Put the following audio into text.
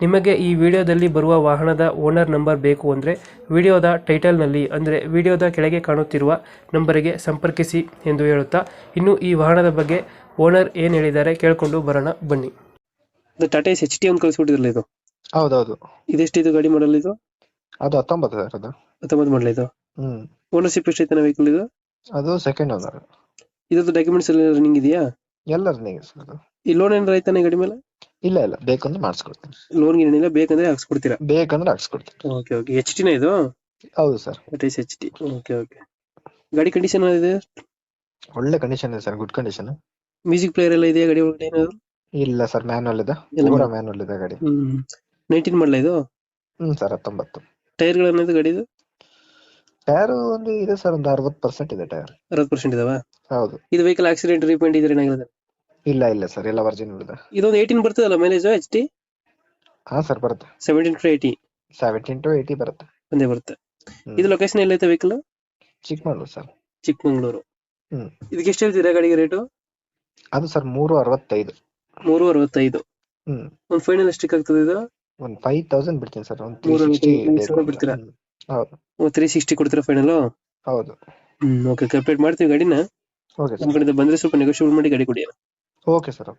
ನಿಮಗೆ ಈ ವಿಡಿಯೋದಲ್ಲಿ ಬರುವ ವಾಹನದ ಓನರ್ ನಂಬರ್ ಬೇಕು ಅಂದರೆ ವಿಡಿಯೋದ ಟೈಟಲ್ನಲ್ಲಿ ಅಂದರೆ ವಿಡಿಯೋದ ಕೆಳಗೆ ಕಾಣುತ್ತಿರುವ ನಂಬರಿಗೆ ಸಂಪರ್ಕಿಸಿ ಎಂದು ಹೇಳುತ್ತಾ ಇನ್ನು ಈ ವಾಹನದ ಬಗ್ಗೆ ಓನರ್ ಏನು ಹೇಳಿದ್ದಾರೆ ಕೇಳಿಕೊಂಡು ಬರೋಣ ಬನ್ನಿ. ಇದು ಟಾಟಾ ಎಸ್ ಎಚ್ ಟಿ ಒಂದು ಕಳಿಸ್ಬಿಟ್ಟಿದ್ರಲ್ಲ ಇದು? ಹೌದೌದು. ಇದೆಷ್ಟಿದು ಗಾಡಿ ಮಾಡಲ್ ಇದು? ಅದು ಹತ್ತೊಂಬತ್ತು ಸರ್ ಅದು. ಹತ್ತೊಂಬತ್ತು ಮಾಡಲ್ ಇದು? ಹ್ಮ್. ಓನರ್ಶಿಪ್ ಎಷ್ಟೈತೆ ವೆಹಿಕಲ್ ಇದು? ಅದು ಸೆಕೆಂಡ್ ಓನರ್ ಇದ್ರದ್ದು ಡಾಕ್ಯುಮೆಂಟ್ಸ್ ಎಲ್ಲ ರನ್ನಿಂಗ್ ಇದೆಯಾ? ಎಲ್ಲ ರನ್ನಿಂಗ್ ಸರ್ ಅದು. ಈ ಲೋನ್ ಏನಾರ ಆಯ್ತಾನೆ ಗಾಡಿ ಮೇಲೆ? ಇಲ್ಲ ಇಲ್ಲ. ಬೇಕಂದ್ರೆ ಮಾಡಿಸ್ಕೊಡ್ತೀನಿ. ಲೋನ್ ಏನಿಲ್ಲ ಬೇಕಂದ್ರೆ ಹಾಕ್ಸ್ಕೊಡ್ತೀರಾ ಬೇಕಂದ್ರೆ ಹಾಕ್ಸ್ಕೊಡ್ತೀನಿ. ಓಕೆ ಓಕೆ ಎಚ್ ಟಿನ ಇದು? ಹೌದು sir. It's H T okay okay ಗಾಡಿ ಕಂಡೀಷನ್ ಇದೆ ಒಳ್ಳೆ ಕಂಡೀಷನ್ ಇದೆ sir good condition music player ಎಲ್ಲ ಇದೆಯಾ ಗಾಡಿ ಒಳಗಡೆ ಏನಾದ್ರು? ಇಲ್ಲ ಸರ್ ಮ್ಯಾನುವಲ್ ಇದೆ. ಎಲ್ಲ ಪೂರ ಮ್ಯಾನುವಲ್ ಇದೆ ಗಾಡಿ. ಹ್ಮ್ ನೈನ್ಟೀನ್ ಮಾಡಲ ಇದು? ಹ್ಮ್ ಸರ್ ಹತ್ತೊಂಬತ್ತು. ಟೈರ್ ಗಳನ್ನ ಗಾಡಿ ಗಾಡಿದು? ಟೈರ್ ಒಂದು ಇದೆ ಸರ್ ಒಂದು ಅರವತ್ತು ಪರ್ಸೆಂಟ್ ಇದೆ ಟೈರ್ ಅರವತ್ತು ಪರ್ಸೆಂಟ್ ಇದಾವ? ಹೌದು. ಇದು ವೆಹಿಕಲ್ ಆಕ್ಸಿಡೆಂಟ್ ರೀಪೇಂಟ್ ಇದ್ರೆ ಏನಾಗಿರುತ್ತೆ? ಇಲ್ಲ ಇಲ್ಲ ಸರ್ ಎಲ್ಲ ವರ್ಜಿನ್ ಇದೆ ಇದೊಂದು ಏಯ್ಟೀನ್ ಬರ್ತದಲ್ಲ ಮೈಲೇಜ್ ಎಚ್ ಟಿ ಹಾ ಸರ್ ಬರುತ್ತೆ. Seventeen to eighty seventeen to eighty ಬರುತ್ತೆ. ಒಂದೇ ಬರುತ್ತೆ. ಹ್ಮ್. ಇದು ಲೊಕೇಶನ್ ಎಲ್ಲೈತೆ ವೆಹಿಕಲ್ ಚಿಕ್ಕಮಗಳೂರು ಸರ್ ಚಿಕ್ಕಮಂಗ್ಳೂರು. ಹ್ಮ್. ಇದಕ್ಕೆ ಎಷ್ಟು ಹೇಳ್ತೀರಾ ಗಾಡಿಗೆ ರೇಟು ಅದು ಸರ್ ಮೂರು ಅರವತ್ತೈದು. ಮೂರು ಅರವತ್ತೈದು. ಹ್ಮ್. ಒಂದು ಫೈನಲ್ ಎಷ್ಟಕ್ಕೆ ಆಗ್ತದೆ ಇದು? ಒಂದು ಫೈವ್ ತೌಸಂಡ್ ಬಿಡ್ತೀನಿ ಸರ್ ಒಂದು ತ್ರೀ ಮೂರು ಸಿಕ್ಸ್ಟಿ ಐವತ್ತು ಸಾವಿರ ಬಿಡ್ತೀರಾ? ಹೌದು. ತ್ರೀ ಸಿಕ್ಸ್ಟಿ ಕೊಡ್ತೀರಾ ಫೈನಲ್ ಹೌದು. ಹ್ಮ್ ಓಕೆ ಕಂಪ್ಲೀಟ್ ಮಾಡ್ತೀವಿ ಗಾಡಿನ. ಓಕೆ ನಮ್ಮ ಸರ್ ಕಡೆಯಿಂದ ಬಂದ್ರೆ ಸ್ವಲ್ಪ ನೆಗೋಷಿಯೇಟ್ ಮಾಡಿ ಗಾಡಿ ಕೊಡಿ ಓಕೆ ಸರ್